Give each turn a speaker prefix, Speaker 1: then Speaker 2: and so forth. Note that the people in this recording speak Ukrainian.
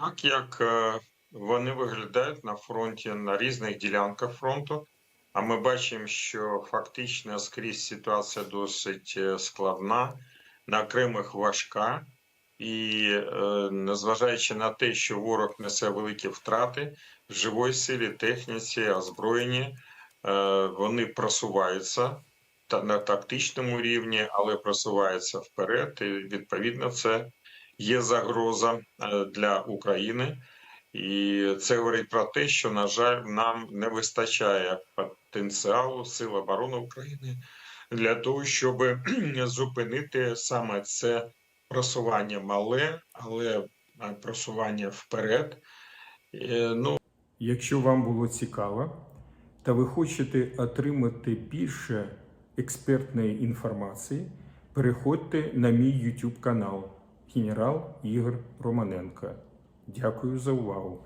Speaker 1: Так як е, вони виглядають на фронті на різних ділянках фронту, а ми бачимо, що фактично скрізь ситуація досить е, складна, на окремих важка, і е, незважаючи на те, що ворог несе великі втрати в живої силі, техніці, озброєнні, вони просуваються та на тактичному рівні, але просуваються вперед. І відповідно це є загроза е, для України. І це говорить про те, що, на жаль, нам не вистачає потенціалу Сил оборони України для того, щоб зупинити саме це просування мале, але е, просування вперед. Е, Ну,
Speaker 2: Якщо вам було цікаво та ви хочете отримати більше експертної інформації, переходьте на мій YouTube канал Генерал Ігор Романенко. Дякую за увагу!